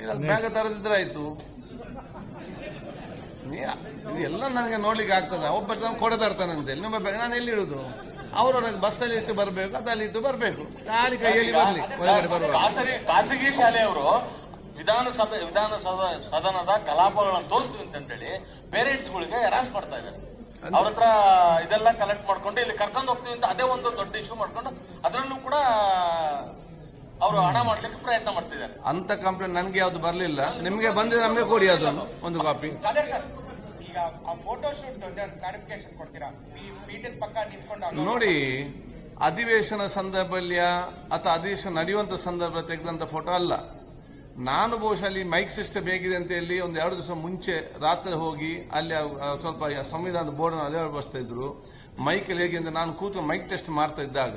ಇಲ್ಲ ಬ್ಯಾಗ ತರದಿದ್ರೆ ಆಯ್ತು. ನೀ ಇದು ಎಲ್ಲ ನನಗೆ ನೋಡ್ಲಿಕ್ಕೆ ಆಗ್ತದ. ಒಬ್ಬ ಕೊಡೆ ತರ್ತಾನಂತೆ ಬ್ಯಾಗ್ ನಾನು ಎಲ್ಲಿ ಇಡುದು? ಅವರು ನನಗೆ ಬಸ್ಸಲ್ಲಿ ಇಟ್ಟು ಬರಬೇಕು ಅದಲ್ಲಿ ಇಟ್ಟು ಬರಬೇಕು. ಖಾಲಿ ಕೈಯಲ್ಲಿ ಬರಲಿ ಒಳಗಡೆ ಖಾಸಗಿ ಖಾಸಗಿ ಶಾಲೆಯವರು ವಿಧಾನಸಭೆ ವಿಧಾನಸಭಾ ಸದನದ ಕಲಾಪಗಳನ್ನು ತೋರಿಸ್ತೀವಿ ಅಂತೇಳಿ ಪೇರೆಂಟ್ಸ್ಗಳಿಗೆ ಹರಾಸ್ ಮಾಡ್ತಾ ಇದ್ದಾರೆ. ಅವ್ರ ಹತ್ರ ಇದೆಲ್ಲ ಕಲೆಕ್ಟ್ ಮಾಡ್ಕೊಂಡು ಇಲ್ಲಿ ಕರ್ಕೊಂಡು ಹೋಗ್ತೀವಿ ಅಂತ ಅದೇ ಒಂದು ದೊಡ್ಡ ಇಶ್ಯೂ ಮಾಡ್ಕೊಂಡು ಅದರಲ್ಲೂ ಕೂಡ ಅವರು ಹಣ ಮಾಡ್ಲಿಕ್ಕೆ ಪ್ರಯತ್ನ ಮಾಡ್ತಿದ್ದಾರೆ. ಅಂತ ಕಂಪ್ಲೇಂಟ್ ನನಗೆ ಯಾವ್ದು ಬರಲಿಲ್ಲ. ನಿಮಗೆ ಬಂದಿದೆ ನಮಗೆ ಕೊಡಿ ಅದು ಒಂದು ಕಾಪಿ ಖಾದರ್ ಸರ್ ಈಗ ಆ ಫೋಟೋ ಶೂಟ್ ಕ್ಲಾರಿಫಿಕೇಶನ್ ಕೊಡ್ತೀರಾ? ಈ ಪೀಠದ ಪಕ್ಕ ನಿಂತ್ಕೊಂಡು ನೋಡಿ ಅಧಿವೇಶನ ಸಂದರ್ಭದಲ್ಲಿ ಅಥವಾ ಅಧಿವೇಶನ ನಡೆಯುವಂತ ಸಂದರ್ಭ ತೆಗೆದಂತ ಫೋಟೋ ಅಲ್ಲ. ನಾನು ಬಹುಶಃ ಅಲ್ಲಿ ಮೈಕ್ ಸಿಸ್ಟಮ್ ಹೇಗಿದೆ ಅಂತ ಹೇಳಿ ಒಂದು ಎರಡು ದಿವಸ ಮುಂಚೆ ರಾತ್ರಿ ಹೋಗಿ ಅಲ್ಲಿ ಸ್ವಲ್ಪ ಸಂವಿಧಾನದ ಬೋರ್ಡ್ ಅಳವಡಿಸ್ತಾ ಇದ್ರು. ಮೈಕಲ್ಲಿ ಹೇಗೆ ಅಂತ ನಾನು ಕೂತು ಮೈಕ್ ಟೆಸ್ಟ್ ಮಾಡ್ತಾ ಇದ್ದಾಗ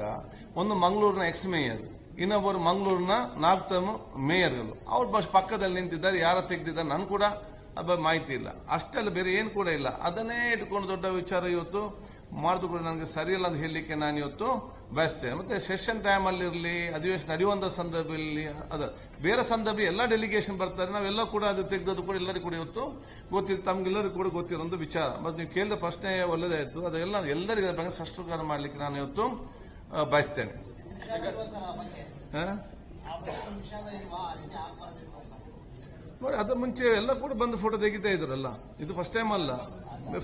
ಒಂದು ಮಂಗಳೂರಿನ ಎಕ್ಸ್ ಮೇಯರ್ ಇನ್ನೊಬ್ಬರು ಮಂಗಳೂರಿನ ನಾಲ್ಕು ಮೇಯರ್ಗಳು. ಅವ್ರ ಬಸ್ ಪಕ್ಕದಲ್ಲಿ ನಿಂತಿದ್ದಾರೆ, ಯಾರ ತೆಗೆದಿದ್ದಾರೆ, ನನ್ ಕೂಡ ಮಾಹಿತಿ ಇಲ್ಲ. ಅಷ್ಟೆಲ್ಲ ಬೇರೆ ಏನು ಕೂಡ ಇಲ್ಲ. ಅದನ್ನೇ ಇಟ್ಕೊಂಡು ದೊಡ್ಡ ವಿಚಾರ ಇವತ್ತು. ಮಾಡಿದ್ರು ಕೂಡ ನನಗೆ ಸರಿಯಲ್ಲ ಅಂತ ಹೇಳಲಿಕ್ಕೆ ನಾನು ಇವತ್ತು ಬಯಸ್ತೇನೆ. ಮತ್ತೆ ಸೆಷನ್ ಟೈಮ್ ಅಲ್ಲಿ ಇರಲಿ, ಅಧಿವೇಶನ ನಡೆಯುವಂತ ಸಂದರ್ಭದಲ್ಲಿ ಅದ. ಬೇರೆ ಸಂದರ್ಭ ಎಲ್ಲ ಡೆಲಿಗೇಷನ್ ಬರ್ತಾರೆ. ನಾವೆಲ್ಲ ಕೂಡ ಅದು ತೆಗೆದದ್ದು ಕೂಡ ಎಲ್ಲರಿಗೂ ಕೂಡ ಇವತ್ತು ಗೊತ್ತಿದೆ ತಮ್ಗೆಲ್ಲರಿಗೂ ಕೂಡ ಗೊತ್ತಿರೋ ಒಂದು ವಿಚಾರ. ಮತ್ತೆ ನೀವು ಕೇಳಿದ ಪ್ರಶ್ನೆ ಒಳ್ಳೆದಾಯಿತು. ಅದೆಲ್ಲ ಎಲ್ಲರಿಗೂ ಅದ್ರ ಮಾಡಲಿಕ್ಕೆ ಸ್ಪಷ್ಟೀಕರಣ ಮಾಡ್ಲಿಕ್ಕೆ ನಾನು ಇವತ್ತು ಬಯಸ್ತೇನೆ? ನೋಡಿ, ಅದ್ರ ಮುಂಚೆ ಎಲ್ಲ ಕೂಡ ಬಂದು ಫೋಟೋ ತೆಗಿತಾ ಇದ್ರಲ್ಲ. ಇದು ಫಸ್ಟ್ ಟೈಮ್ ಅಲ್ಲ.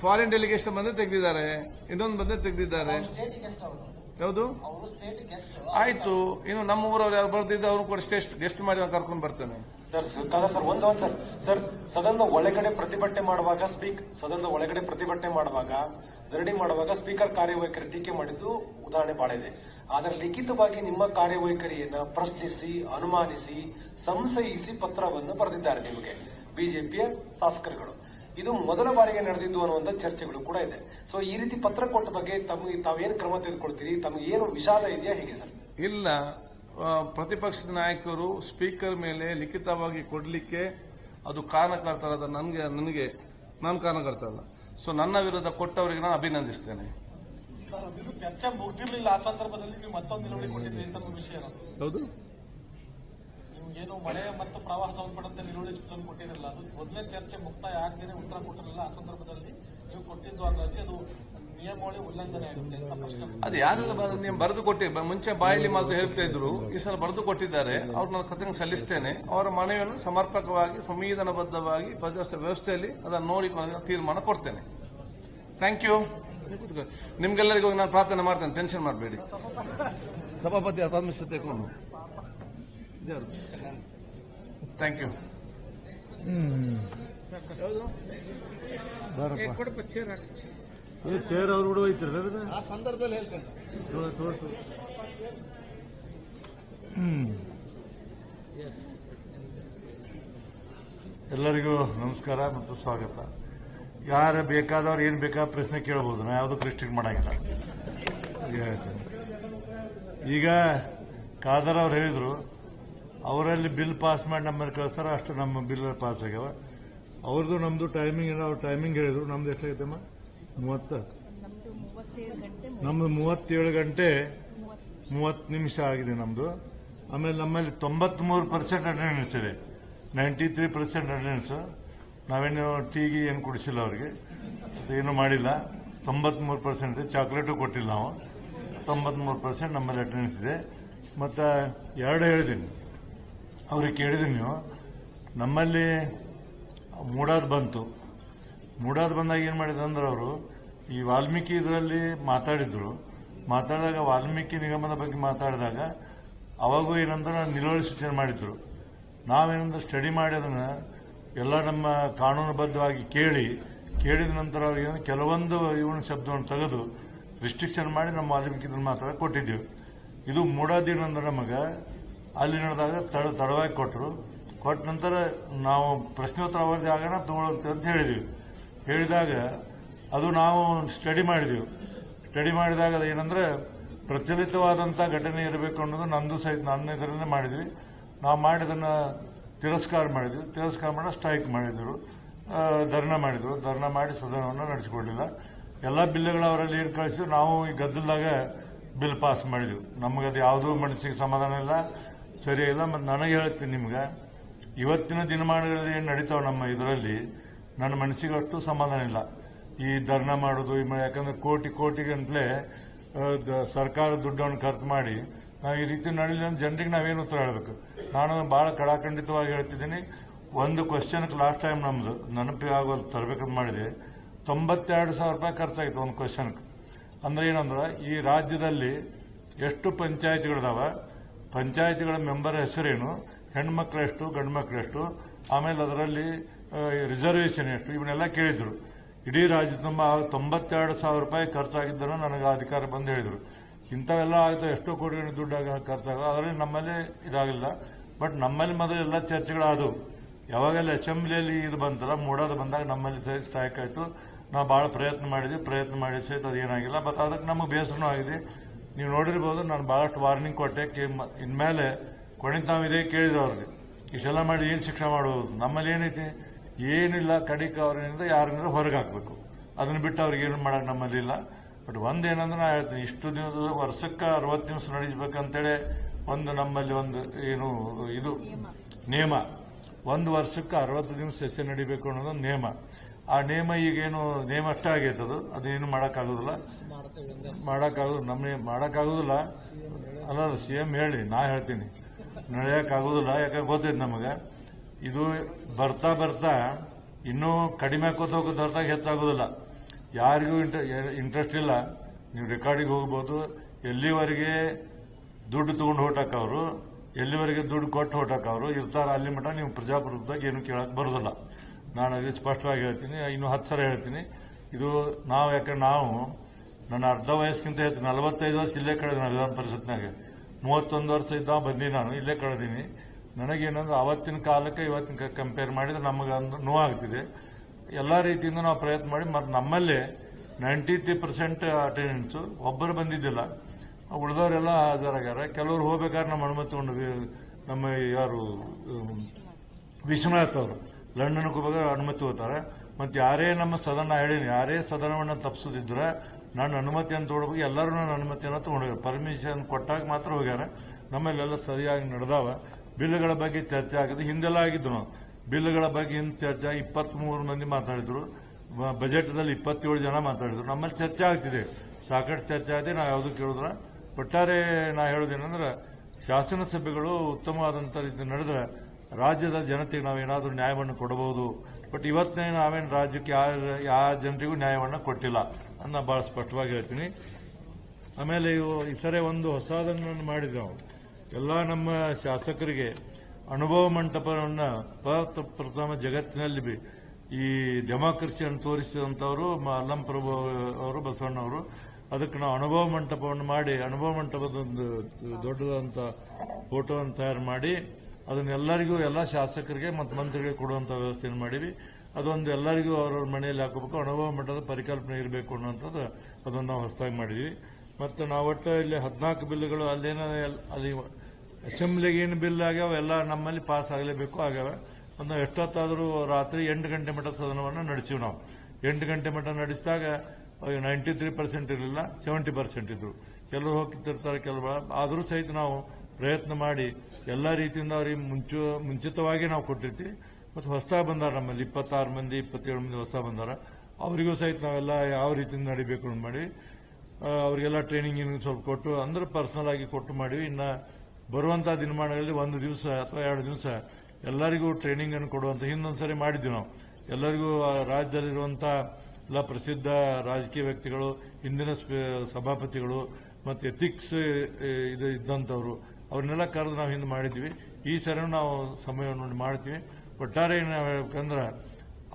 ಫಾರಿನ್ ಡೆಲಿಗೇಷನ್ ಬಂದೇ ತೆಗೆದಿದ್ದಾರೆ, ಇನ್ನೊಂದು ಬಂದೇ ತೆಗೆದಿದ್ದಾರೆ. ಹೌದು ಆಯ್ತು. ಇನ್ನು ನಮ್ಮ ಊರವ್ರು ಯಾರು ಬರ್ತಿದ್ದ ಅವ್ರು ಕೂಡ ಸ್ಟೇಸ್ಟ್ ಗೆಸ್ಟ್ ಮಾಡಿ ನಾನು ಕರ್ಕೊಂಡು ಬರ್ತೇನೆ. ಸರ್ ಸರ್ ಒಂದ್ ಸರ್ ಸರ್ ಸದನದ ಒಳಗಡೆ ಪ್ರತಿಭಟನೆ ಮಾಡುವಾಗ ಸ್ಪೀಕ್ ಸದನದ ಒಳಗಡೆ ಪ್ರತಿಭಟನೆ ಮಾಡುವಾಗ, ಧರಣಿ ಮಾಡುವಾಗ ಸ್ಪೀಕರ್ ಕಾರ್ಯವೈಖರಿ ಟೀಕೆ ಮಾಡಿದ್ದು ಉದಾಹರಣೆ ಬಹಳ ಇದೆ. ಆದರೆ ಲಿಖಿತವಾಗಿ ನಿಮ್ಮ ಕಾರ್ಯವೈಖರಿಯನ್ನ ಪ್ರಶ್ನಿಸಿ, ಅನುಮಾನಿಸಿ, ಸಂಶಯಿಸಿ ಪತ್ರವನ್ನು ಬರೆದಿದ್ದಾರೆ ನಿಮಗೆ. ಬಿಜೆಪಿಯ ಶಾಸಕರುಗಳು. ಇದು ಮೊದಲ ಬಾರಿಗೆ ನಡೆದಿದ್ದು ಅನ್ನುವಂತ ಚರ್ಚೆಗಳು ಕೂಡ ಇದೆ. ಸೊ ಈ ರೀತಿ ಪತ್ರ ಕೊಟ್ಟ ಬಗ್ಗೆ ತಮಗೆ ತಾವೇನು ಕ್ರಮ ತೆಗೆದುಕೊಳ್ತೀರಿ? ತಮಗೆ ಏನು ವಿಷಾದ ಇದೆಯಾ ಹೇಗೆ ಸರ್? ಇಲ್ಲ. ಪ್ರತಿಪಕ್ಷದ ನಾಯಕರು ಸ್ಪೀಕರ್ ಮೇಲೆ ಲಿಖಿತವಾಗಿ ಕೊಡ್ಲಿಕ್ಕೆ ಅದು ಕಾರಣಕರ್ತರಾದ ನನಗೆ ನನಗೆ, ನಾನು ಕಾರಣಕರ್ತರಲ್ಲ. ಸೊ ನನ್ನ ವಿರುದ್ಧ ಕೊಟ್ಟವರಿಗೆ ನಾನು ಅಭಿನಂದಿಸ್ತೇನೆ. ಚರ್ಚೆ ಮುಗ್ದಿರ್ಲಿಲ್ಲ. ಆ ಸಂದರ್ಭದಲ್ಲಿ ನೀವು ಮತ್ತೊಂದು ನಿಲುವಳಿ ಕೊಟ್ಟಿದ್ರಿ ಅಂತ ಒಂದು ವಿಷಯ ಹೌದು. ನೀವು ಏನು ಮಳೆ ಮತ್ತು ಪ್ರವಾಹ ಸಂಬಂಧಪಟ್ಟಂತೆ ನಿಲುವಳಿ ತಂದು ಕೊಟ್ಟಿರಲ್ಲ ಅದು ಮೊದಲೇ ಚರ್ಚೆ ಮುಕ್ತಾಯ ಆಗದೇನೆ ಉತ್ತರ ಕೊಟ್ಟಿರಲಿಲ್ಲ ಆ ಸಂದರ್ಭದಲ್ಲಿ ನೀವು ಕೊಟ್ಟಿದ್ದು ಹಾಗಾಗಿ ಅದು ನಿಯಮಾವಳಿ ಉಲ್ಲಂಘನೆ ಆಗುತ್ತೆ ಅಂತ ಪ್ರಶ್ನೆ ಅದು ಯಾರೆಲ್ಲ ಬರ- ನೀವು ಬರೆದು ಕೊಟ್ಟಿ ಮುಂಚೆ ಬಾಯಲ್ಲಿ ಮಾತು ಹೇಳ್ತಾ ಇದ್ರು ಈ ಸಲ ಬರೆದು ಕೊಟ್ಟಿದ್ದಾರೆ ಅವ್ರು ನಾನು ಕಥೆಗೆ ಸಲ್ಲಿಸ್ತೇನೆ ಅವರ ಮನವಿಯನ್ನು ಸಮರ್ಪಕವಾಗಿ ಸಂವಿಧಾನಬದ್ಧವಾಗಿ ಪ್ರಜಾಸ್ವಾಮ್ಯ ವ್ಯವಸ್ಥೆಯಲ್ಲಿ ಅದನ್ನು ನೋಡಿ ತೀರ್ಮಾನ ಕೊಡ್ತೇನೆ. ಥ್ಯಾಂಕ್ ಯು ನಿಮ್ಗೆಲ್ಲರಿಗೂ ನಾನು ಪ್ರಾರ್ಥನೆ ಮಾಡ್ತೇನೆ ಟೆನ್ಷನ್ ಮಾಡಬೇಡಿ. ಸಭಾಪತಿ ಪರ್ಮಿಷನ್ ತೆಕೊಂಡು ಥ್ಯಾಂಕ್ ಯು ಚೇರ್ ಅವ್ರು ಕೂಡ ಹೋಯ್ತಿರಲ್ಲ ಆ ಸಂದರ್ಭದಲ್ಲಿ ಹೇಳ್ತೇನೆ. ತೋರಿಸು. ಎಲ್ಲರಿಗೂ ನಮಸ್ಕಾರ ಮತ್ತು ಸ್ವಾಗತ. ಯಾರು ಬೇಕಾದವ್ರು ಏನು ಬೇಕಾದ ಪ್ರಶ್ನೆ ಕೇಳಬಹುದು ನಾ ಯಾವುದು ರಿಸ್ಟ್ರಿಕ್ಟ್ ಮಾಡಂಗಿಲ್ಲ. ಈಗ ಖಾದರ್ ಅವ್ರು ಹೇಳಿದ್ರು, ಅವರಲ್ಲಿ ಬಿಲ್ ಪಾಸ್ ಮಾಡಿ ನಮ್ಮಲ್ಲಿ ಕಳಿಸ್ತಾರೆ, ಅಷ್ಟು ನಮ್ಮ ಬಿಲ್ ಪಾಸ್ ಆಗ್ಯಾವ. ಅವ್ರದ್ದು ನಮ್ಮದು ಟೈಮಿಂಗ್ ಏನೋ, ಅವ್ರ ಟೈಮಿಂಗ್ ಹೇಳಿದ್ರು. ನಮ್ದು ಎಷ್ಟಾಗೈತಮ್ಮ? ಮೂವತ್ತ. ನಮ್ದು ಮೂವತ್ತೇಳು ಗಂಟೆ ಮೂವತ್ತು ನಿಮಿಷ ಆಗಿದೆ ನಮ್ಮದು ಆಮೇಲೆ ನಮ್ಮಲ್ಲಿ ತೊಂಬತ್ಮೂರು ಪರ್ಸೆಂಟ್ ಅಟೆಂಡೆನ್ಸ್ ಇದೆ. ನೈಂಟಿ ತ್ರೀ ಪರ್ಸೆಂಟ್ ಅಟೆಂಡೆನ್ಸ್ ನಾವೇನು ಟೀಗೆ ಏನು ಕುಡಿಸಿಲ್ಲ ಅವ್ರಿಗೆ. ಏನು ಮಾಡಿಲ್ಲ. ತೊಂಬತ್ಮೂರು ಪರ್ಸೆಂಟ್ ಚಾಕ್ಲೇಟು ಕೊಟ್ಟಿಲ್ಲ ನಾವು. ತೊಂಬತ್ಮೂರು ಪರ್ಸೆಂಟ್ ನಮ್ಮಲ್ಲಿ ಅಟೆಂಡೆನ್ಸ್ ಇದೆ. ಮತ್ತು ಎರಡು ಹೇಳಿದ್ದೀನಿ. ಅವ್ರಿಗೆ ಕೇಳಿದ್ದೀನಿ ನೀವು. ನಮ್ಮಲ್ಲಿ ಮೂಡಾದ್ ಬಂತು. ಮೂಡಾದ್ ಬಂದಾಗ ಏನು ಮಾಡಿದ್ರು ಅಂದ್ರೆ ಅವರು, ಈ ವಾಲ್ಮೀಕಿ ಇದರಲ್ಲಿ ಮಾತಾಡಿದ್ರು. ಮಾತಾಡಿದಾಗ ವಾಲ್ಮೀಕಿ ನಿಗಮದ ಬಗ್ಗೆ ಮಾತಾಡಿದಾಗ ಅವಾಗೂ ಏನಂದ್ರೆ ನಿಲುವಳಿ ಸೂಚನೆ ಮಾಡಿದ್ರು. ನಾವೇನಂದ್ರೆ ಸ್ಟಡಿ ಮಾಡಿ ಎಲ್ಲ ನಮ್ಮ ಕಾನೂನುಬದ್ಧವಾಗಿ ಕೇಳಿ, ಕೇಳಿದ ನಂತರ ಅವ್ರಿಗೆ ಕೆಲವೊಂದು ಇವನ ಶಬ್ದವನ್ನು ತೆಗೆದು ರಿಸ್ಟ್ರಿಕ್ಷನ್ ಮಾಡಿ ನಮ್ಮ ವಾಲ್ಮೀಕಿ ಮಾತ್ರ ಕೊಟ್ಟಿದ್ದೀವಿ. ಇದು ಮೂಡಾದೇನಂದ್ರೆ ನಮಗೆ ಅಲ್ಲಿ ನಡೆದಾಗ ತಡ, ತಡವಾಗಿ ಕೊಟ್ಟರು. ಕೊಟ್ಟ ನಂತರ ನಾವು ಪ್ರಶ್ನೋತ್ತರ ಅವಧಿ ಆಗೋಣ ತಗೊಳ್ಳುತ್ತೆ ಅಂತ ಹೇಳಿದ್ವಿ. ಹೇಳಿದಾಗ ಅದು ನಾವು ಸ್ಟಡಿ ಮಾಡಿದ್ವಿ. ಸ್ಟಡಿ ಮಾಡಿದಾಗ ಅದು ಏನಂದ್ರೆ ಪ್ರಚಲಿತವಾದಂಥ ಘಟನೆ ಇರಬೇಕು ಅನ್ನೋದು ನಂದು ಸಹಿತ ನನ್ನ ಹೆಸರನ್ನೇ ಮಾಡಿದ್ವಿ ನಾವು ಮಾಡಿದನ್ನ ತಿರಸ್ಕಾರ ಮಾಡಿದ್ರು, ತಿರಸ್ಕಾರ ಮಾಡೋ ಸ್ಟ್ರೈಕ್ ಮಾಡಿದ್ರು ಧರ್ಣ ಮಾಡಿದ್ರು. ಧರ್ನಾ ಮಾಡಿ ಸದನವನ್ನು ನಡೆಸಿಕೊಳ್ಳಿಲ್ಲ ಎಲ್ಲ ಬಿಲ್ಗಳು ಅವರಲ್ಲಿ ಏನು ಕಳಿಸಿದ್ರು, ನಾವು ಈ ಗದ್ದಲದಾಗ ಬಿಲ್ ಪಾಸ್ ಮಾಡಿದ್ವಿ. ನಮಗೆ ಅದು ಯಾವುದೂ ಮನಸ್ಸಿಗೆ ಸಮಾಧಾನ ಇಲ್ಲ, ಸರಿ ಇಲ್ಲ, ಮತ್ತು ನನಗೆ ಹೇಳ್ತೀನಿ ನಿಮ್ಗೆ. ಇವತ್ತಿನ ದಿನಮಾನಗಳಲ್ಲಿ ಏನು ನಡೀತಾವೆ ನಮ್ಮ ಇದರಲ್ಲಿ, ನನ್ನ ಮನಸ್ಸಿಗೆ ಅಷ್ಟು ಸಮಾಧಾನ ಇಲ್ಲ. ಈ ಧರ್ನಾ ಮಾಡೋದು ಯಾಕಂದ್ರೆ ಕೋಟಿ ಕೋಟಿಗಂತಲೇ ಸರ್ಕಾರ ದುಡ್ಡನ್ನು ಖರ್ಚು ಮಾಡಿ ನಾವು ಈ ರೀತಿ ನಡೀಲಿ ಅಂತ ಜನರಿಗೆ ನಾವೇನು ಉತ್ತರ ಹೇಳಬೇಕು? ನಾನು ಬಹಳ ಕಡಾಖಂಡಿತವಾಗಿ ಹೇಳ್ತಿದ್ದೀನಿ. ಒಂದು ಕ್ವಶನ್ ಲಾಸ್ಟ್ ಟೈಮ್ ನಮ್ದು ನೆನಪಿ ಆಗೋದು ತರಬೇಕಂತ ಮಾಡಿದೆ. ತೊಂಬತ್ತೆರಡು ಸಾವಿರ ರೂಪಾಯಿ ಖರ್ಚಾಗಿತ್ತು ಒಂದು ಕ್ವಶನ್ಗೆ ಅಂದ್ರೆ ಏನಂದ್ರೆ, ಈ ರಾಜ್ಯದಲ್ಲಿ ಎಷ್ಟು ಪಂಚಾಯತ್ಗಳಿದಾವ? ಪಂಚಾಯತ್ಗಳ ಮೆಂಬರ್ ಹೆಸರೇನು? ಹೆಣ್ಮಕ್ಳು ಎಷ್ಟು? ಗಂಡು ಮಕ್ಳು ಎಷ್ಟು? ಆಮೇಲೆ ಅದರಲ್ಲಿ ರಿಸರ್ವೇಷನ್ ಎಷ್ಟು? ಇವನ್ನೆಲ್ಲ ಕೇಳಿದ್ರು. ಇಡೀ ರಾಜ್ಯ ತುಂಬ, ತೊಂಬತ್ತೆರಡು ಸಾವಿರ ರೂಪಾಯಿ ಖರ್ಚಾಗಿದ್ದನ್ನು ನನಗೆ ಅಧಿಕಾರ ಬಂದು ಹೇಳಿದ್ರು. ಇಂಥವೆಲ್ಲ ಆಯಿತು, ಎಷ್ಟೋ ಕೋಟಿ ದುಡ್ಡು ಖರ್ಚಾಗ ಅದರಲ್ಲಿ ನಮ್ಮಲ್ಲಿ ಇದಾಗಿಲ್ಲ. ಬಟ್ ನಮ್ಮಲ್ಲಿ ಮೊದಲು ಎಲ್ಲ ಚರ್ಚೆಗಳಾದವು. ಯಾವಾಗೆಲ್ಲ ಅಸೆಂಬ್ಲಿಯಲ್ಲಿ ಇದು ಬಂತಲ್ಲ, ಮೂಡೋದು ಬಂದಾಗ ನಮ್ಮಲ್ಲಿ ಸಹ ಸ್ಟ್ರೈಕ್ ಆಯಿತು. ನಾವು ಭಾಳ ಪ್ರಯತ್ನ ಮಾಡಿದ್ವಿ, ಪ್ರಯತ್ನ ಮಾಡಿ ಸಹಿತ ಅದೇನಾಗಿಲ್ಲ ಬಟ್ ಅದಕ್ಕೆ ನಮಗೆ ಬೇಸರನೂ ಆಗಿದೆ. ನೀವು ನೋಡಿರ್ಬೋದು, ನಾನು ಭಾಳಷ್ಟು ವಾರ್ನಿಂಗ್ ಕೊಟ್ಟೆ. ಇನ್ಮೇಲೆ ಕೊನೆ ತಾವು ಇದೇ ಕೇಳಿದ್ರು ಅವ್ರಿಗೆ. ಇಷ್ಟೆಲ್ಲ ಮಾಡಿ ಏನು ಶಿಕ್ಷೆ ಮಾಡುವುದು? ನಮ್ಮಲ್ಲಿ ಏನೈತಿ? ಏನಿಲ್ಲ, ಕಡಿಕ ಅವರಿಂದ ಯಾರನ್ನ ಹೊರಗೆ ಹಾಕಬೇಕು. ಅದನ್ನು ಬಿಟ್ಟು ಅವ್ರಿಗೆ ಏನು ಮಾಡೋಕೆ ನಮ್ಮಲ್ಲಿ ಇಲ್ಲ. ಬಟ್ ಒಂದೇನಂದ್ರೆ ನಾ ಹೇಳ್ತೀನಿ ಇಷ್ಟು ದಿನದ ವರ್ಷಕ್ಕೆ ಅರವತ್ತು ದಿವಸ ನಡೀಬೇಕಂತೇಳಿ ಒಂದು ನಮ್ಮಲ್ಲಿ ಒಂದು, ಏನು, ಇದು ನಿಯಮ ಒಂದು ವರ್ಷಕ್ಕೆ ಅರವತ್ತು ದಿವಸ ಸಸ್ಯ ನಡಿಬೇಕು ಅನ್ನೋದು ನಿಯಮ ಆ ನಿಯಮ ಈಗೇನು ನಿಯಮ ಅಷ್ಟೇ ಆಗೈತೆ ಅದು. ಅದೇನು ಮಾಡೋಕ್ಕಾಗೋದಿಲ್ಲ. ಮಾಡೋಕ್ಕಾಗೋದು ನಮ್ಮ ಮಾಡೋಕ್ಕಾಗೋದಿಲ್ಲ. ಅಲ್ಲ ಸಿ ಎಂ ಹೇಳಿ, ನಾ ಹೇಳ್ತೀನಿ. ನಡೆಯೋಕ್ಕಾಗೋದಿಲ್ಲ, ಯಾಕಂದ್ರೆ ಗೊತ್ತೈತೆ ನಮಗೆ. ಇದು ಬರ್ತಾ ಬರ್ತಾ ಇನ್ನೂ ಕಡಿಮೆ ಆಕೋತ ಹೋಗೋದು ಹೊರತಾಗಿ ಹೆಚ್ಚಾಗೋದಿಲ್ಲ. ಯಾರಿಗೂ ಇಂಟ್ರೆಸ್ಟ್ ಇಲ್ಲ. ನೀವು ರೆಕಾರ್ಡಿಗೆ ಹೋಗ್ಬೋದು. ಎಲ್ಲಿವರೆಗೆ ದುಡ್ಡು ತಗೊಂಡು ಅವರು ಎಲ್ಲಿವರೆಗೆ ದುಡ್ಡು ಕೊಟ್ಟು ಅವರು ಇರ್ತಾರ ಅಲ್ಲಿ ಮಟ್ಟ ನೀವು ಪ್ರಜಾಪ್ರಭುತ್ವದಾಗ ಏನು ಕೇಳಕ್ ಬರೋದಿಲ್ಲ. ನಾನು ಅದೇ ಸ್ಪಷ್ಟವಾಗಿ ಹೇಳ್ತೀನಿ, ಇನ್ನು ಹತ್ತು ಸಲ ಹೇಳ್ತೀನಿ. ಇದು ನಾವು, ಯಾಕಂದ್ರೆ ನಾವು ನನ್ನ ಅರ್ಧ ವಯಸ್ಸಿಗಿಂತ ಹೇಳ್ತೀನಿ ನಲವತ್ತೈದು ವರ್ಷ ಇಲ್ಲೇ ಕಳೆದ ನಾನು ವಿಧಾನ ಪರಿಷತ್ನಾಗ. ಮೂವತ್ತೊಂದು ವರ್ಷ ಇದ್ದ ಬಂದಿ ನಾನು, ಇಲ್ಲೇ ಕಳೆದೀನಿ. ನನಗೇನಂದ್ರೆ ಅವತ್ತಿನ ಕಾಲಕ್ಕೆ ಇವತ್ತಿನ ಕಂಪೇರ್ ಮಾಡಿದ್ರೆ ನಮಗೆ ನೋವಾಗ್ತಿದೆ. ಎಲ್ಲ ರೀತಿಯಿಂದ ನಾವು ಪ್ರಯತ್ನ ಮಾಡಿ ಮತ್ತು ನಮ್ಮಲ್ಲಿ ನೈಂಟಿ ತ್ರೀ ಪರ್ಸೆಂಟ್ ಅಟೆಂಡೆನ್ಸ್ ಒಬ್ಬರು ಬಂದಿದ್ದಿಲ್ಲ. ಉಳಿದವರೆಲ್ಲ ಹಾಜರಾಗ್ಯಾರ. ಕೆಲವರು ಹೋಗ್ಬೇಕಾದ್ರೆ ನಮ್ಮ ಅನುಮತಿ ತಗೊಂಡು ನಮ್ಮ ಯಾರು, ವಿಶ್ವನಾಥ್ ಅವರು ಲಂಡನ್ಗೆ ಹೋಗ್ಬೇಕಾದ್ರೆ ಅನುಮತಿ ಹೋಗ್ತಾರೆ ಮತ್ತೆ ಯಾರೇ ನಮ್ಮ ಸದನ ಹೇಳಿನಿ ಯಾರೇ ಸದನವನ್ನು ತಪ್ಪಿಸೋದಿದ್ರೆ ನನ್ನ ಅನುಮತಿಯನ್ನು ತೊಗೊಳ್ಬೇಕು ಎಲ್ಲರೂ ನನ್ನ ಅನುಮತಿಯನ್ನು ತೊಗೊಂಡೋಗ್ಯಾರ. ಪರ್ಮಿಷನ್ ಕೊಟ್ಟಾಗ ಮಾತ್ರ ಹೋಗ್ಯಾರ. ನಮ್ಮಲ್ಲೆಲ್ಲ ಸರಿಯಾಗಿ ನಡೆದಾವ. ಬಿಲ್ಗಳ ಬಗ್ಗೆ ಚರ್ಚೆ ಆಗಿದೆ. ಹಿಂದೆಲ್ಲ ಆಗಿದ್ದು ನಾವು. ಬಿಲ್ಗಳ ಬಗ್ಗೆ ಹಿಂದೆ ಚರ್ಚೆ? ಇಪ್ಪತ್ಮೂರು ಮಂದಿ ಮಾತಾಡಿದ್ರು. ಬಜೆಟ್ ಬಜೆಟ್ದಲ್ಲಿ ಇಪ್ಪತ್ತೇಳು ಜನ ಮಾತಾಡಿದ್ರು. ನಮ್ಮಲ್ಲಿ ಚರ್ಚೆ ಆಗ್ತಿದೆ. ಸಾಕಷ್ಟು ಚರ್ಚೆ ಆಗಿದೆ. ನಾವು ಯಾವುದು ಕೇಳಿದ್ರ ಒಟ್ಟಾರೆ ನಾ ಹೇಳೋದೇನಂದ್ರೆ, ಶಾಸನ ಸಭೆಗಳು ಉತ್ತಮವಾದಂಥ ರೀತಿ ನಡೆದ್ರೆ ರಾಜ್ಯದ ಜನತೆಗೆ ನಾವೇನಾದರೂ ನ್ಯಾಯವನ್ನು ಕೊಡಬಹುದು. ಬಟ್ ಇವತ್ತೇ ನಾವೇನು ರಾಜ್ಯಕ್ಕೆ ಯಾವ ಜನರಿಗೂ ನ್ಯಾಯವನ್ನು ಕೊಟ್ಟಿಲ್ಲ ಅಂತ ಭಾಳ ಸ್ಪಷ್ಟವಾಗಿ ಹೇಳ್ತೀನಿ. ಆಮೇಲೆ ಈ ಸರಿ ಒಂದು ಹೊಸದನ್ನು ಮಾಡಿದ್ವಿ ನಾವು ಎಲ್ಲ ನಮ್ಮ ಶಾಸಕರಿಗೆ ಅನುಭವ ಮಂಟಪವನ್ನು ಪ್ರಥಮ ಜಗತ್ತಿನಲ್ಲಿ ಈ ಡೆಮಾಕ್ರಸಿಯನ್ನು ತೋರಿಸಿದಂಥವರು ಅಲ್ಲಂ ಪ್ರಭು ಅವರು ಬಸವಣ್ಣವರು ಅದಕ್ಕೆ ನಾವು ಅನುಭವ ಮಂಟಪವನ್ನು ಮಾಡಿ, ಅನುಭವ ಮಂಟಪದ ಒಂದು ದೊಡ್ಡದಂತ ಫೋಟೋವನ್ನು ತಯಾರು ಮಾಡಿ ಅದನ್ನೆಲ್ಲರಿಗೂ ಎಲ್ಲ ಶಾಸಕರಿಗೆ ಮತ್ತು ಮಂತ್ರಿಗಳಿಗೆ ಕೊಡುವಂಥ ವ್ಯವಸ್ಥೆಯನ್ನು ಮಾಡಿವಿ. ಅದೊಂದು ಎಲ್ಲರಿಗೂ ಅವರವ್ರ ಮನೆಯಲ್ಲಿ ಹಾಕೋಬೇಕು, ಅನುಭವ ಮಟ್ಟದ ಪರಿಕಲ್ಪನೆ ಇರಬೇಕು ಅನ್ನುವಂಥದ್ದು ಅದನ್ನು ನಾವು ಹೊಸದಾಗಿ ಮಾಡಿದ್ವಿ. ಮತ್ತು ನಾವು ಒಟ್ಟು ಇಲ್ಲಿ ಹದಿನಾಲ್ಕು ಬಿಲ್ಗಳು ಅಲ್ಲೇನೋ ಅಲ್ಲಿ ಅಸೆಂಬ್ಲಿಗೆ ಏನು ಬಿಲ್ ಆಗ್ಯಾವ, ಎಲ್ಲ ನಮ್ಮಲ್ಲಿ ಪಾಸ್ ಆಗಲೇಬೇಕು ಆಗ್ಯಾವ. ಒಂದು ಎಷ್ಟೊತ್ತಾದರೂ ರಾತ್ರಿ ಎಂಟು ಗಂಟೆ ಮಟ್ಟ ಸದನವನ್ನು ನಡೆಸಿವಿ ನಾವು. ಎಂಟು ಗಂಟೆ ಮಟ್ಟ ನಡೆಸಿದಾಗ ನೈಂಟಿ ತ್ರೀ ಪರ್ಸೆಂಟ್ ಇರಲಿಲ್ಲ ಸೆವೆಂಟಿ ಪರ್ಸೆಂಟ್ ಇದ್ರು. ಕೆಲವರು ಹೋಗ್ತಿರ್ತಾರೆ, ಕೆಲವರು ಆದರೂ ಸಹಿತ ನಾವು ಪ್ರಯತ್ನ ಮಾಡಿ, ಎಲ್ಲ ರೀತಿಯಿಂದ ಅವ್ರಿಗೆ ಮುಂಚು, ಮುಂಚಿತವಾಗಿ ನಾವು ಕೊಟ್ಟಿರ್ತೀವಿ. ಮತ್ತು ಹೊಸದಾಗಿ ಬಂದಾರ ನಮ್ಮಲ್ಲಿ, ಇಪ್ಪತ್ತಾರು ಮಂದಿ, ಇಪ್ಪತ್ತೇಳು ಮಂದಿ ಹೊಸ ಬಂದಾರ. ಅವರಿಗೂ ಸಹಿತ ನಾವೆಲ್ಲ ಯಾವ ರೀತಿಯಿಂದ ನಡಿಬೇಕು ಮಾಡಿ ಅವರಿಗೆಲ್ಲ ಟ್ರೈನಿಂಗ್ ಸ್ವಲ್ಪ ಕೊಟ್ಟು, ಅಂದ್ರೆ ಪರ್ಸನಲ್ ಆಗಿ ಕೊಟ್ಟು ಮಾಡಿವಿ. ಇನ್ನ ಬರುವಂತಹ ದಿನಮಾನಗಳಲ್ಲಿ ಒಂದು ದಿವಸ ಅಥವಾ ಎರಡು ದಿವಸ ಎಲ್ಲರಿಗೂ ಟ್ರೈನಿಂಗ್ ಅನ್ನು ಕೊಡುವಂತ ಹಿಂದೊಂದ್ಸರಿ ಮಾಡಿದ್ವಿ ನಾವು. ಎಲ್ಲರಿಗೂ ಆ ರಾಜ್ಯದಲ್ಲಿರುವಂತಹ ಎಲ್ಲ ಪ್ರಸಿದ್ಧ ರಾಜಕೀಯ ವ್ಯಕ್ತಿಗಳು, ಹಿಂದಿನ ಸಭಾಪತಿಗಳು ಮತ್ತೆ ಎಥಿಕ್ಸ್ ಇದು ಇದ್ದಂಥವ್ರು ಅವ್ರನ್ನೆಲ್ಲ ಕರೆದು ನಾವು ಹಿಂದೆ ಮಾಡಿದ್ವಿ. ಈ ಸರಿ ನಾವು ಸಮಯವನ್ನು ಮಾಡ್ತೀವಿ. ಒಟ್ಟಾರೆ ಏನು ಹೇಳ್ಬೇಕಂದ್ರೆ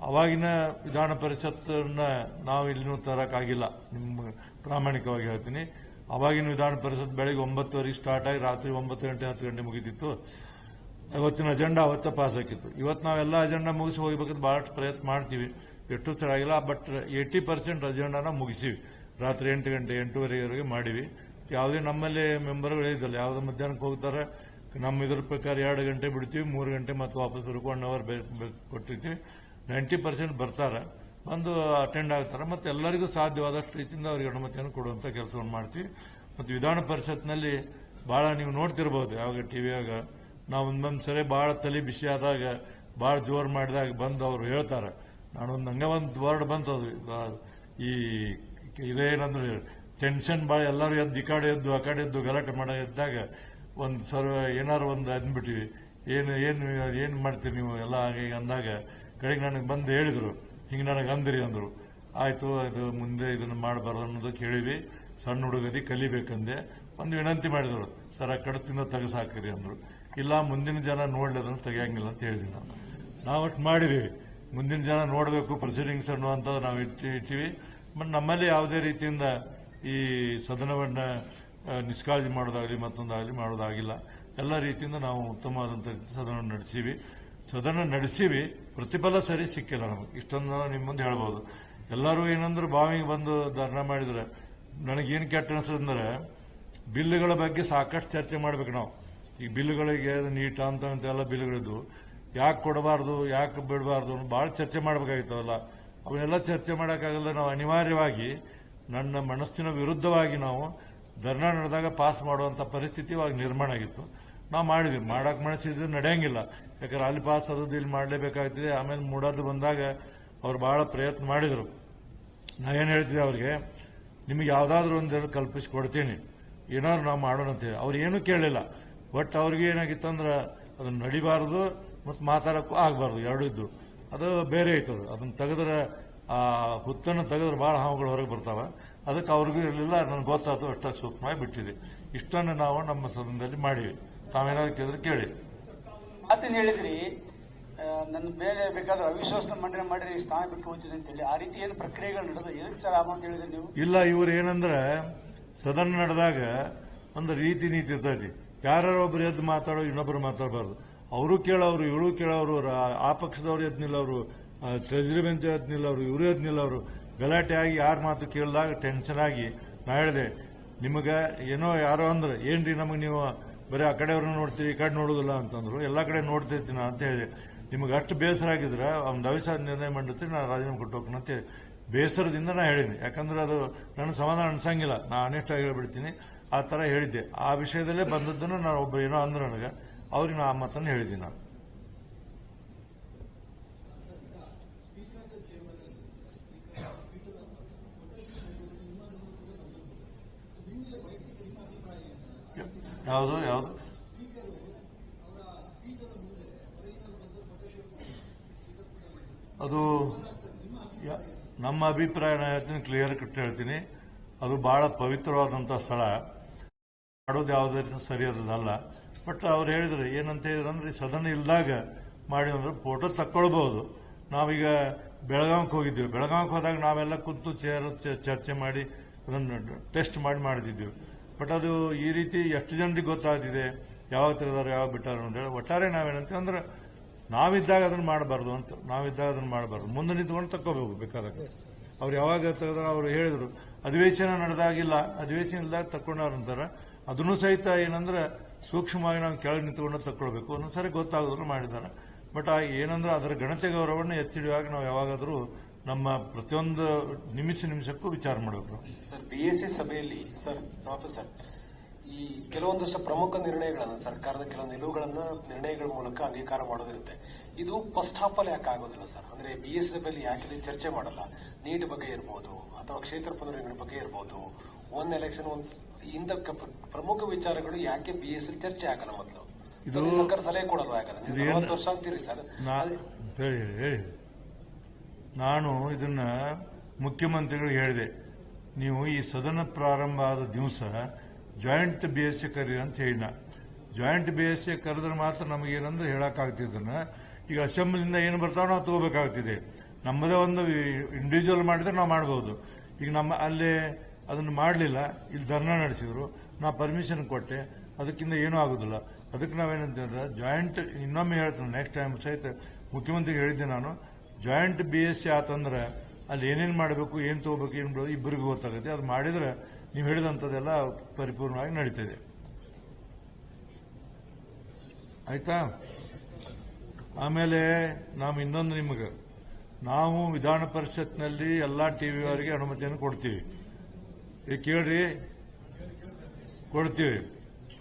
ಅವಾಗಿನ ವಿಧಾನ ಪರಿಷತ್ತನ್ನ ನಾವು ಇಲ್ಲಿನೂ ತರೋಕ್ಕಾಗಿಲ್ಲ. ನಿಮ್ಮ ಪ್ರಾಮಾಣಿಕವಾಗಿ ಹೇಳ್ತೀನಿ. ಅವಾಗಿನ ವಿಧಾನ ಪರಿಷತ್ ಬೆಳಗ್ಗೆ ಒಂಬತ್ತುವರೆಗೆ ಸ್ಟಾರ್ಟ್ ಆಗಿ ರಾತ್ರಿ ಒಂಬತ್ತು ಗಂಟೆ ಹತ್ತು ಗಂಟೆ ಮುಗಿತಿತ್ತು. ಅವತ್ತಿನ ಅಜೆಂಡಾ ಅವತ್ತೇ ಪಾಸ್ ಆಗಿತ್ತು. ಇವತ್ತು ನಾವೆಲ್ಲ ಅಜೆಂಡಾ ಮುಗಿಸಿ ಹೋಗ್ಬೇಕಂತ ಬಹಳಷ್ಟು ಪ್ರಯತ್ನ ಮಾಡ್ತೀವಿ. ಎಷ್ಟು ಚೆನ್ನಾಗಿಲ್ಲ ಬಟ್ ಏಯ್ಟಿ ಪರ್ಸೆಂಟ್ ಅಜೆಂಡಾನ ಮುಗಿಸಿವಿ. ರಾತ್ರಿ ಎಂಟು ಗಂಟೆ, ಎಂಟೂವರೆವರೆಗೆ ಮಾಡಿವಿ. ಯಾವುದೇ ನಮ್ಮಲ್ಲಿ ಮೆಂಬರ್ಗಳು ಇದ್ದಲ್ಲ. ಯಾವುದೇ ಮಧ್ಯಾಹ್ನಕ್ಕೆ ಹೋಗ್ತಾರೆ, ನಮ್ಮ ಇದ್ರ ಪ್ರಕಾರ ಎರಡು ಗಂಟೆ ಬಿಡ್ತೀವಿ, ಮೂರು ಗಂಟೆ ಮತ್ತೆ ವಾಪಸ್ ಒನ್ ಅವರ್ ಕೊಟ್ಟಿರ್ತೀವಿ. ನೈಂಟಿ ಪರ್ಸೆಂಟ್ ಬರ್ತಾರೆ. ಬಂದು ಅಟೆಂಡ್ ಆಗ್ತಾರೆ. ಮತ್ತೆ ಎಲ್ಲರಿಗೂ ಸಾಧ್ಯವಾದಷ್ಟು ರೀತಿಯಿಂದ ಅವರಿಗೆ ಅನುಮತಿಯನ್ನು ಕೊಡುವಂತ ಕೆಲಸವನ್ನು ಮಾಡ್ತೀವಿ. ಮತ್ತು ವಿಧಾನ ಪರಿಷತ್ನಲ್ಲಿ ಬಹಳ ನೀವು ನೋಡ್ತಿರ್ಬೋದು ಯಾವಾಗ ಟಿವಿಯಾಗ ನಾವು ಒಂದೊಂದು ಸರಿ ಬಹಳ ತಲೆ ಬಿಸಿ ಆದಾಗ ಬಹಳ ಜೋರು ಮಾಡಿದಾಗ ಬಂದು ಅವರು ಹೇಳ್ತಾರೆ. ನಾನು ಒಂದು ಹಂಗ ಒಂದು ವರ್ಡ್ ಬಂತು ಅದು. ಈ ಇದೇನಂದ್ರೆ ಟೆನ್ಷನ್ ಭಾಳ ಎಲ್ಲರೂ ಎದ್ದು ಈ ಕಡೆ ಎದ್ದು, ಆ ಕಡೆ ಎದ್ದು ಗಲಾಟೆ ಮಾಡೋ ಇದ್ದಾಗ ಒಂದು ಸರ್ವ ಏನಾರು ಒಂದು ಅಂದ್ಬಿಟ್ಟಿವಿ ಏನು ಏನು ಏನು ಮಾಡ್ತೀರಿ ನೀವು? ಎಲ್ಲ ಹಾಗೆ ಅಂದಾಗ ಕಡೆಗೆ ನನಗೆ ಬಂದು ಹೇಳಿದ್ರು. ಹಿಂಗೆ ನನಗೆ ಅಂದಿರಿ ಅಂದರು. ಆಯಿತು ಅದು ಮುಂದೆ ಇದನ್ನು ಮಾಡಬಾರ್ದು ಅನ್ನೋದು ಕೇಳಿವಿ ಸಣ್ಣ ಹುಡುಗದಿ ಕಲಿಬೇಕಂದೆ. ಒಂದು ವಿನಂತಿ ಮಾಡಿದರು. ಸರ್, ಆ ಕಡತಿಂದ ತೆಗೆಸಾಕ್ರಿ ಅಂದರು. ಇಲ್ಲ, ಮುಂದಿನ ಜನ ನೋಡಲಿ, ಅದನ್ನು ತೆಗಿಯಂಗಿಲ್ಲ ಅಂತ ಹೇಳಿದ್ವಿ ನಾವು. ನಾವು ಅಷ್ಟು ಮಾಡಿದ್ದೀವಿ ಮುಂದಿನ ಜನ ನೋಡಬೇಕು ಪ್ರೊಸೀಡಿಂಗ್ಸ್ ಅನ್ನುವಂಥದ್ದು ನಾವು ಇಟ್ಟು, ಇಟ್ಟಿವಿ. ಮತ್ತು ನಮ್ಮಲ್ಲಿ ಯಾವುದೇ ರೀತಿಯಿಂದ ಈ ಸದನವನ್ನು ನಿಷ್ಕಾಳಜಿ ಮಾಡೋದಾಗಲಿ ಮತ್ತೊಂದಾಗಲಿ ಮಾಡೋದಾಗಿಲ್ಲ. ಎಲ್ಲ ರೀತಿಯಿಂದ ನಾವು ಉತ್ತಮವಾದಂಥ ಸದನವನ್ನು ನಡೆಸೀವಿ. ಸದನ ನಡೆಸೀವಿ, ಪ್ರತಿಫಲ ಸರಿ ಸಿಕ್ಕಿಲ್ಲ ನಮಗೆ. ಇಷ್ಟೊಂದು ನಿಮ್ಮ ಮುಂದೆ ಹೇಳ್ಬೋದು. ಎಲ್ಲರೂ ಏನಂದ್ರೆ ಬಾವಿಗೆ ಬಂದು ಧರ್ಣ ಮಾಡಿದ್ರೆ, ನನಗೇನು ಕೆಟ್ಟ ಅನಿಸಂದ್ರೆ ಬಿಲ್ಗಳ ಬಗ್ಗೆ ಸಾಕಷ್ಟು ಚರ್ಚೆ ಮಾಡ್ಬೇಕು ನಾವು. ಈ ಬಿಲ್ಗಳಿಗೆ ನೀಟ ಅಂತ ಅಂತ ಎಲ್ಲ ಬಿಲ್ಗಳಿದ್ದು ಯಾಕೆ ಕೊಡಬಾರ್ದು, ಯಾಕೆ ಬಿಡಬಾರ್ದು ಭಾಳ ಚರ್ಚೆ ಮಾಡಬೇಕಾಗಿತ್ತವಲ್ಲ ಅವನ್ನೆಲ್ಲ ಚರ್ಚೆ ಮಾಡೋಕ್ಕಾಗಲ್ಲ ನಾವು ಅನಿವಾರ್ಯವಾಗಿ, ನನ್ನ ಮನಸ್ಸಿನ ವಿರುದ್ಧವಾಗಿ ನಾವು ಧರ್ನಾ ನಡೆದಾಗ ಪಾಸ್ ಮಾಡುವಂಥ ಪರಿಸ್ಥಿತಿ ಇವಾಗ ನಿರ್ಮಾಣ ಆಗಿತ್ತು. ನಾವು ಮಾಡಿದ್ವಿ. ಮಾಡಕ್ ಮನಸ್ಸಿದ್ರೆ ನಡೆಯಂಗಿಲ್ಲ. ಯಾಕಂದ್ರೆ ಅಲ್ಲಿ ಪಾಸ್ ಆದದ್ದು ಇಲ್ಲಿ ಮಾಡಲೇಬೇಕಾಗ್ತದೆ. ಆಮೇಲೆ ಮೂಡೋದು ಬಂದಾಗ ಅವ್ರು ಬಹಳ ಪ್ರಯತ್ನ ಮಾಡಿದ್ರು. ನಾ ಏನು ಹೇಳ್ತಿದ್ದೆ ಅವ್ರಿಗೆ, ನಿಮಗೆ ಯಾವ್ದಾದ್ರು ಒಂದೆರಡು ಕಲ್ಪಿಸಿ ಕೊಡ್ತೀನಿ. ಏನಾದ್ರು ನಾವು ಮಾಡೋಣ ಅಂತ ಹೇಳಿ. ಅವ್ರು ಏನೂ ಕೇಳಿಲ್ಲ. ಬಟ್ ಅವ್ರಿಗೆ ಏನಾಗಿತ್ತು ಅಂದ್ರೆ ಅದನ್ನ ನಡಿಬಾರದು ಮತ್ತು ಮಾತಾಡಕ್ಕೂ ಆಗಬಾರ್ದು. ಎರಡು ಇದ್ದು. ಅದು ಬೇರೆ ಐತದು ಅದನ್ನು ಅದನ್ನ ತೆಗೆದ್ರೆ, ಆ ಹುತ್ತನ್ನು ತೆಗೆದ್ರೆ ಭಾಳ ಹಾವುಗಳು ಹೊರಗೆ ಬರ್ತಾವ. ಅದಕ್ಕೆ ಅವ್ರಿಗೂ ಇರಲಿಲ್ಲ. ನನಗೆ ಗೊತ್ತಾಯ್ತು. ಅಷ್ಟ ಸೂಕ್ಷ್ಮವಾಗಿ ಬಿಟ್ಟಿದೆ. ಇಷ್ಟನ್ನು ನಾವು ನಮ್ಮ ಸದನದಲ್ಲಿ ಮಾಡಿವಿ ತಾವೇನಾದ್ರು ಕೇಳಿದ್ರೆ ಕೇಳಿ. ಮಾತನ್ನು ಹೇಳಿದ್ರಿ ನನ್ನ ಮೇಲೆ ಬೇಕಾದ್ರೆ ಅವಿಶ್ವಾಸ ಮಂಡನೆ ಮಾಡಿರಿ ಸ್ಥಾನ ಬಿಟ್ಟು ಹೋಗ್ತೀನಿ ಅಂತೇಳಿ. ಆ ರೀತಿ ಏನು ಪ್ರಕ್ರಿಯೆಗಳು ನಡೆದ ಎದಕ್ಕೆ ಸರ್ ಆಮ ಅಂತ ಹೇಳಿದ್ರಿ ನೀವು? ಇಲ್ಲ ಇವರು ಏನಂದ್ರೆ ಸದನ ನಡೆದಾಗ ಒಂದು ರೀತಿ ನೀತಿ ಇರ್ತೈತಿ ಯಾರು ಒಬ್ರು ಎದ್ದು ಮಾತಾಡೋ ಇನ್ನೊಬ್ರು ಮಾತಾಡಬಾರ್ದು. ಅವರು ಕೇಳೋರು ಇವರು ಕೇಳೋರು ಆ ಪಕ್ಷದವ್ರು ಎದ್ದು ನಿಲ್ಲವರು ಟ್ರೆಜರಿ ಬೆಂಚ್ ಎದ್ದು ನಿಲ್ಲವರು ಇವರು ಎದ್ದು ನಿಲ್ಲವರು ಗಲಾಟೆ ಆಗಿ ಯಾರ ಮಾತು ಕೇಳಿದಾಗ ಟೆನ್ಷನ್ ಆಗಿ ನಾ ಹೇಳಿದೆ ನಿಮಗೆ ಏನೋ ಯಾರೋ ಅಂದ್ರೆ ಏನ್ರಿ ನಮಗೆ ನೀವು ಬರೀ ಆ ಕಡೆಯವ್ರನ್ನ ನೋಡ್ತೀರಿ ಈ ಕಡೆ ನೋಡೋದಿಲ್ಲ ಅಂತಂದ್ರು. ಎಲ್ಲ ಕಡೆ ನೋಡ್ತಿರ್ತೀನಿ ಅಂತ ಹೇಳಿ ನಿಮಗೆ ಅಷ್ಟು ಬೇಸರ ಆಗಿದ್ರೆ ಅವ್ನು ಅವಿಶ್ವಾಸ ನಿರ್ಣಯ ಮಾಡಿರ್ತೀನಿ ನಾನು ರಾಜೀನಾಮೆ ಕೊಟ್ಟು. ಬೇಸರದಿಂದ ನಾನು ಹೇಳಿದ್ದೀನಿ ಯಾಕಂದ್ರೆ ಅದು ನನ್ನ ಸಮಾಧಾನ ಅನ್ಸಂಗಿಲ್ಲ. ನಾನು ಅನೆಸ್ಟ್ ಆಗಿ ಹೇಳ್ಬಿಡ್ತೀನಿ. ಆ ತರ ಹೇಳಿದ್ದೆ. ಆ ವಿಷಯದಲ್ಲೇ ಬಂದದ್ದನ್ನು ನಾನು ಒಬ್ಬ ಏನೋ ಅಂದ್ರೆ ನನಗೆ. ಅವ್ರಿಗೆ ನಾನು ಆ ಮಾತನ್ನು ಹೇಳಿದ್ದೀನಿ ನಾನು. ಯಾವುದು ಯಾವುದು ಅದು ನಮ್ಮ ಅಭಿಪ್ರಾಯ ನಾನು ಹೇಳ್ತೀನಿ ಕ್ಲಿಯರ್ ಕಟ್ ಹೇಳ್ತೀನಿ. ಅದು ಬಹಳ ಪವಿತ್ರವಾದಂಥ ಸ್ಥಳ. ಮಾಡೋದು ಯಾವುದೇ ಸರಿಯಾದದಲ್ಲ ಬಟ್ ಅವ್ರು ಹೇಳಿದ್ರು, ಏನಂತ ಹೇಳಿದ್ರಂದ್ರೆ ಸದನ ಇಲ್ದಾಗ ಮಾಡಿ ಅಂದ್ರೆ ಫೋಟೋ ತಕ್ಕೊಳ್ಬಹುದು ನಾವೀಗ ಬೆಳಗಾವಿಗೆ ಹೋಗಿದ್ದೀವಿ. ಬೆಳಗಾವಿಗೆ ಹೋದಾಗ ನಾವೆಲ್ಲ ಕೂತು ಚೇರ್ ಚರ್ಚೆ ಮಾಡಿ ಅದನ್ನು ಟೆಸ್ಟ್ ಮಾಡಿ ಮಾಡಿದ್ವಿ ಬಟ್ ಅದು ಈ ರೀತಿ ಎಷ್ಟು ಜನರಿಗೆ ಗೊತ್ತಾಗ್ತಿದೆ ಯಾವಾಗ ತೆಗೆದಾರ ಯಾವಾಗ ಬಿಟ್ಟಾರ ಅಂತ ಹೇಳಿ ಒಟ್ಟಾರೆ ನಾವೇನಂತೀವಿ ಅಂದ್ರೆ ನಾವಿದ್ದಾಗ ಅದನ್ನ ಮಾಡಬಾರ್ದು ಅಂತ ನಾವಿದ್ದಾಗ ಅದನ್ನ ಮಾಡಬಾರ್ದು. ಮುಂದೆ ನಿಂತ್ಕೊಂಡು ತಕ್ಕೋಬೇಕು ಬೇಕಾದಾಗ. ಅವ್ರು ಯಾವಾಗ ತೆಗೆದಾರ ಅವರು ಹೇಳಿದ್ರು ಅಧಿವೇಶನ ನಡೆದಾಗಿಲ್ಲ ಅಧಿವೇಶನ ಇಲ್ದಾಗ ಅಂತಾರೆ. ಅದನ್ನು ಸಹಿತ ಏನಂದ್ರೆ ಸೂಕ್ಷ್ಮವಾಗಿ ನಾವು ಕೆಳಗೆ ನಿಂತ್ಕೊಂಡು ತಕ್ಕೊಳ್ಬೇಕು. ಒಂದೊಂದ್ಸರಿ ಗೊತ್ತಾಗೋದ್ರು ಮಾಡಿದ್ದಾರೆ. ಬಟ್ ಆ ಏನಂದ್ರೆ ಅದರ ಗಣತೆ ಗೌರವವನ್ನು ಎತ್ತಿಡುವಾಗ ನಾವು ಯಾವಾಗಾದ್ರೂ ನಮ್ಮ ಪ್ರತಿಯೊಂದು ನಿಮಿಷ ನಿಮಿಷಕ್ಕೂ ವಿಚಾರ ಮಾಡಬೇಕು. ಬಿ ಎಸ್ ಸಿ ಸಭೆಯಲ್ಲಿ ಸರ್ ಆಫೀಸರ್ ಸರ್. ಈ ಕೆಲವೊಂದಷ್ಟು ಪ್ರಮುಖ ನಿರ್ಣಯಗಳನ್ನು ಸರ್ಕಾರದ ಕೆಲವು ನಿಲುವುಗಳನ್ನ ನಿರ್ಣಯಗಳ ಮೂಲಕ ಅಂಗೀಕಾರ ಮಾಡೋದಿರುತ್ತೆ. ಇದು ಫಸ್ಟ್ ಹಾಫ್ ಅಲ್ಲಿ ಯಾಕೆ ಆಗೋದಿಲ್ಲ ಸರ್? ಅಂದ್ರೆ ಬಿ ಎಸ್ ಸಭೆಯಲ್ಲಿ ಯಾಕೆ ಚರ್ಚೆ ಮಾಡಲ್ಲ? ನೀಟ್ ಬಗ್ಗೆ ಇರ್ಬೋದು ಅಥವಾ ಕ್ಷೇತ್ರ ಪುನರ್ವಿಂಗಡಣೆ ಬಗ್ಗೆ ಇರ್ಬೋದು ಒಂದ್ ಎಲೆಕ್ಷನ್ ಒಂದ್ ಇಂದ ಕ- ಪ್ರಮುಖ ವಿಚಾರಗಳು ಯಾಕೆ ಬಿ ಎಸ್ ಚರ್ಚೆ ಆಗಲ್ಲ ಮೊದಲು? ಸರ್ಕಾರ ಸಲಹೆ ಕೊಡಲ್ವಾ ಯಾಕಂದ್ರೆ ವರ್ಷ ಅಂತೀರಿ ಸರ್. ಹೇಳಿ. ನಾನು ಇದನ್ನ ಮುಖ್ಯಮಂತ್ರಿಗಳು ಹೇಳಿದೆ. ನೀವು ಈ ಸದನ ಪ್ರಾರಂಭ ಆದ ದಿವಸ ಜಾಯಿಂಟ್ ಬಿ ಎಸ್ ಸಿ ಕರೀರಿ ಅಂತ ಹೇಳಿನ ಜಾಯಿಂಟ್ ಬಿ ಎಸ್ ಸಿ ಕರೆದ್ರೆ ಮಾತ್ರ ನಮಗೇನಂದ್ರೆ ಹೇಳಕ್ಕಾಗ್ತಿದ್ದನ್ನ. ಈಗ ಅಸೆಂಬ್ಲಿಯಿಂದ ಏನು ಬರ್ತಾವ ನಾವು ತಗೋಬೇಕಾಗ್ತಿದೆ. ನಮ್ಮದೇ ಒಂದು ಇಂಡಿವಿಜುವಲ್ ಮಾಡಿದ್ರೆ ನಾವು ಮಾಡಬಹುದು ಈಗ ನಮ್ಮ ಅಲ್ಲೇ ಅದನ್ನು ಮಾಡಲಿಲ್ಲ. ಇಲ್ಲಿ ಧರ್ನಾ ನಡೆಸಿದ್ರು. ನಾ ಪರ್ಮಿಷನ್ ಕೊಟ್ಟೆ. ಅದಕ್ಕಿಂತ ಏನೂ ಆಗುದಿಲ್ಲ. ಅದಕ್ಕೆ ನಾವೇನಂತಂದ್ರೆ ಜಾಯಿಂಟ್ ಇನ್ನೊಮ್ಮೆ ಹೇಳ್ತೀನಿ ನೆಕ್ಸ್ಟ್ ಟೈಮ್ ಸಹಿತ ಮುಖ್ಯಮಂತ್ರಿಗೆ ಹೇಳಿದ್ದೆ ನಾನು. ಜಾಯಿಂಟ್ ಬಿ ಎಸ್ ಸಿ ಆತಂದ್ರೆ ಅಲ್ಲಿ ಏನೇನು ಮಾಡಬೇಕು, ಏನು ತಗೋಬೇಕು, ಏನು ಬಿಡೋದು ಇಬ್ಬರಿಗೂ ಗೊತ್ತಾಗುತ್ತೆ. ಅದು ಮಾಡಿದ್ರೆ ನೀವು ಹೇಳಿದಂಥದ್ದೆಲ್ಲ ಪರಿಪೂರ್ಣವಾಗಿ ನಡೀತದೆ ಆಯ್ತಾ? ಆಮೇಲೆ ನಾವು ಇನ್ನೊಂದು ನಿಮಗೆ, ನಾವು ವಿಧಾನ ಪರಿಷತ್ನಲ್ಲಿ ಎಲ್ಲಾ ಟಿವಿ ಅವರಿಗೆ ಅನುಮತಿಯನ್ನು ಕೊಡ್ತೀವಿ. ಈಗ ಕೇಳ್ರಿ? ಕೊಡ್ತೀವಿ.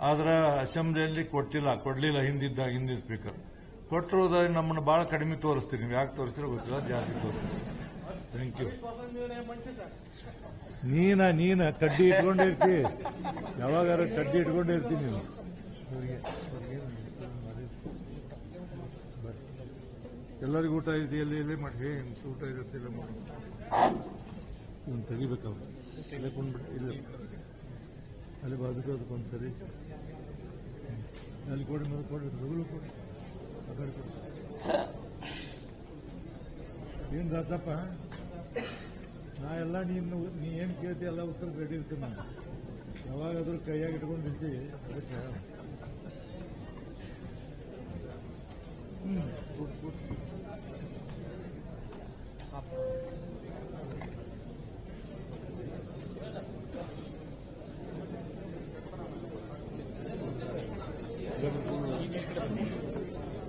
ಆದ್ರೆ ಅಸೆಂಬ್ಲಿಯಲ್ಲಿ ಕೊಟ್ಟಿಲ್ಲ, ಕೊಡ್ಲಿಲ್ಲ ಹಿಂದಿದ್ದ ಹಿಂದಿನ ಸ್ಪೀಕರ್ ಕೊಟ್ಟರು ನಮ್ಮನ್ನು ಬಹಳ ಕಡಿಮೆ ತೋರಿಸ್ತೀರಿ. ನೀವು ಯಾಕೆ ತೋರಿಸಿರೋ ಗೊತ್ತಿಲ್ಲ ಜಾಸ್ತಿ ತೋರಿಸ್ತೀರಿ. ಥ್ಯಾಂಕ್ ಯು ನೀನ ನೀನ, ಕಡ್ಡಿ ಇಟ್ಕೊಂಡಿರ್ತಿ ಯಾವಾಗಾರ ಕಡ್ಡಿ ಇವ್ರಿಗೆ ಬರ್ರಿ. ಎಲ್ಲರಿಗೂ ಊಟ ಇದೆ ಎಲ್ಲಿ ಎಲ್ಲಿ? ಮಾಡಿ ಊಟ ಇರುತ್ತೆ ಇಲ್ಲ ಮಾಡಿ. ಇವ್ನು ತೆಗಿಬೇಕಲ್ಲ ಇಲ್ಲ ಕೊಂಡ್ಬಿಟ್ಟು ಇಲ್ಲ. ಅಲ್ಲಿ ಬಾಜುಕು ಅಲ್ಲಿ ಕೊಡಿ ಮೇಲೆ ಕೊಡಿ ಕೊಡಿ ಏನು ರಾಜಪ್ಪ? ನಾ ಎಲ್ಲ ನೀನು, ನೀ ಏನು ಕೇಳ್ತಿ ಎಲ್ಲ ಉತ್ತರ ರೆಡಿ ಇರ್ತೀನಿ ನಾನು. ಯಾವಾಗಾದ್ರೂ ಕೈಯಾಗಿ ಇಟ್ಕೊಂಡು ಅದಕ್ಕೆ.